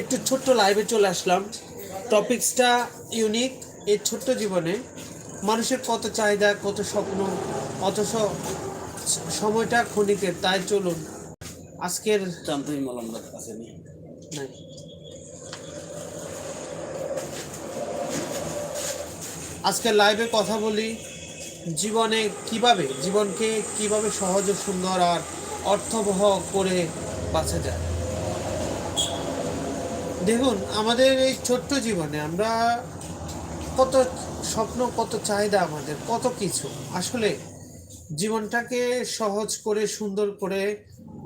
একটু ছোট্ট লাইভে চলে আসলাম। টপিক্সটা ইউনিক এই ছোট্ট জীবনে। মানুষের কত চাহিদা কত স্বপ্ন অথচ সময়টা ক্ষণিকের তাই চলুন। আজকের চান্তুই মলমদার কাছে আজকে লাইভে কথা বলি জীবনে কীভাবে জীবনকে কীভাবে সহজ ও সুন্দর আর অর্থবহ করে বাঁচা যায়। দেখুন, আমাদের এই ছোট্ট জীবনে আমরা কত স্বপ্ন, কত চাহিদা আমাদের, কত কিছু। আসলে জীবনটাকে সহজ করে, সুন্দর করে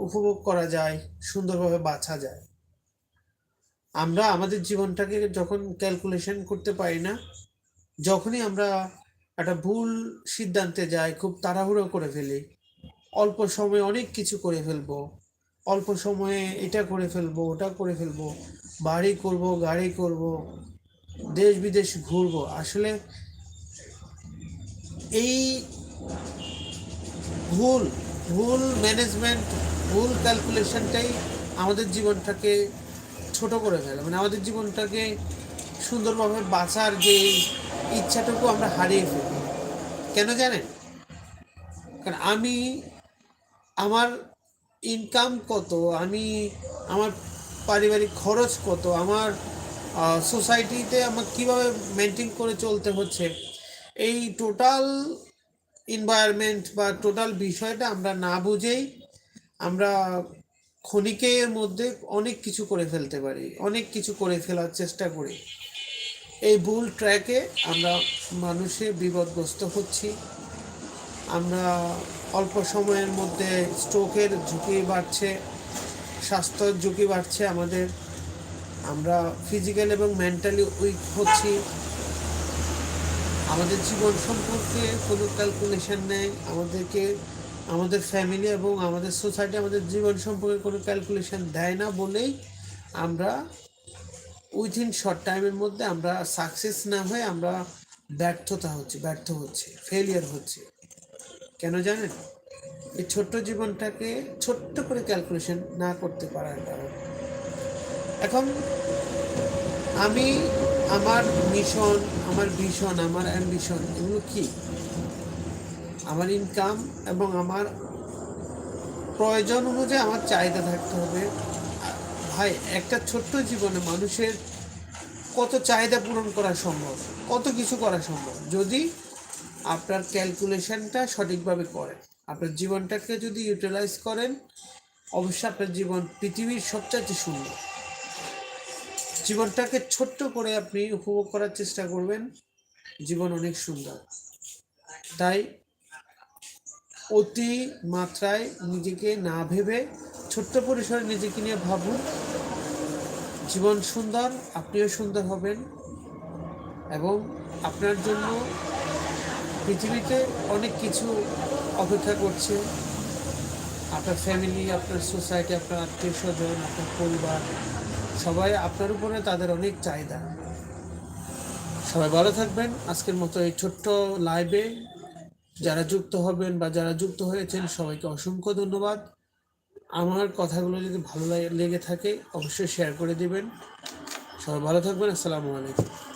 উপভোগ করা যায়, সুন্দরভাবে বাঁচা যায়। আমরা আমাদের জীবনটাকে যখন ক্যালকুলেশন করতে পারি না, যখনই আমরা একটা ভুল সিদ্ধান্তে যাই, খুব তাড়াহুড়ো করে ফেলি, অল্প সময়ে অনেক কিছু করে ফেলব, অল্প সময়ে এটা করে ফেলব, ওটা করে ফেলব বাড়ি করব, গাড়ি করব, দেশ বিদেশ ঘুরবো। আসলে এই ভুল ভুল ম্যানেজমেন্ট ভুল ক্যালকুলেশনটাই আমাদের জীবনটাকে ছোট করে ফেলে। মানে আমাদের জীবনটাকে সুন্দরভাবে বাঁচার যে ইচ্ছাটুকু আমরা হারিয়ে ফেলি। কেন জানেন? কারণ আমি, আমার ইনকাম কত, আমি আমার পারিবারিক খরচ কত? আমার সোসাইটিতে আমার কীভাবে মেনটেন করে চলতে হচ্ছে? এই টোটাল এনভায়রনমেন্ট বা টোটাল বিষয়টা আমরা না বুঝেই আমরা ক্ষণিকের মধ্যে অনেক কিছু করে ফেলতে পারি, অনেক কিছু করে ফেলার চেষ্টা করি। এই ভুল ট্র্যাকে আমরা মানুষে বিপদগ্রস্ত হচ্ছি। আমরা অল্প সময়ের মধ্যে স্ট্রোকের ঝুঁকি বাড়ছে। স্বাস্থ্যের ঝুঁকি বাড়ছে আমাদের। আমরা ফিজিক্যাল এবং মেন্টালি উইক হচ্ছি। আমাদের জীবন সম্পর্কে কোনো ক্যালকুলেশন নেই। আমাদেরকে, আমাদের ফ্যামিলি এবং আমাদের সোসাইটি আমাদের জীবন সম্পর্কে কোনো ক্যালকুলেশন দেয় না বলেই আমরা উইথিন শর্ট টাইমের মধ্যে আমরা সাকসেস না হয়ে আমরা ব্যর্থতা হচ্ছে, ব্যর্থ হচ্ছে ফেলিয়ার হচ্ছে। কেন জানেন? এই ছোট্ট জীবনটাকে ছোট্ট করে ক্যালকুলেশন না করতে পারার কারণ। এখন আমি আমার মিশন আমার ভিশন আমার অ্যাম্বিশন এগুলো কি? আমার ইনকাম এবং আমার প্রয়োজন অনুযায়ী আমার চাহিদা থাকতে হবে। ভাই, একটা ছোট্ট জীবনে মানুষের কত চাহিদা পূরণ করা সম্ভব? কত কিছু করা সম্ভব? যদি আপনার ক্যালকুলেশনটা সঠিকভাবে করেন আপনার জীবনটাকে যদি ইউটিলাইজ করেন, অবশ্যই আপনার জীবন পৃথিবীর সবচাইতে সুন্দর। জীবনটাকে ছোট্ট করে আপনি উপভোগ করার চেষ্টা করবেন। জীবন অনেক সুন্দর। তাই অতি মাত্রায় নিজেকে না ভেবে ছোট্ট পরিসরে নিজেকে নিয়ে ভাবুন। জীবন সুন্দর, আপনিও সুন্দর হবেন এবং আপনার জন্য পৃথিবীতে অনেক কিছু অপেক্ষা করছে। আপনার ফ্যামিলি আপনার সোসাইটি আপনার আত্মীয় স্বজন, আপনার পরিবার, সবাই আপনার উপরে তাদের অনেক চাহিদা। সবাই ভালো থাকবেন। আজকের মতো এই ছোট্ট লাইভে যারা যুক্ত হবেন বা যারা যুক্ত হয়েছেন, সবাইকে অসংখ্য ধন্যবাদ। আমার কথাগুলো যদি ভালো লেগে থাকে, অবশ্যই শেয়ার করে দিবেন। সবাই ভালো থাকবেন। আসসালামু আলাইকুম।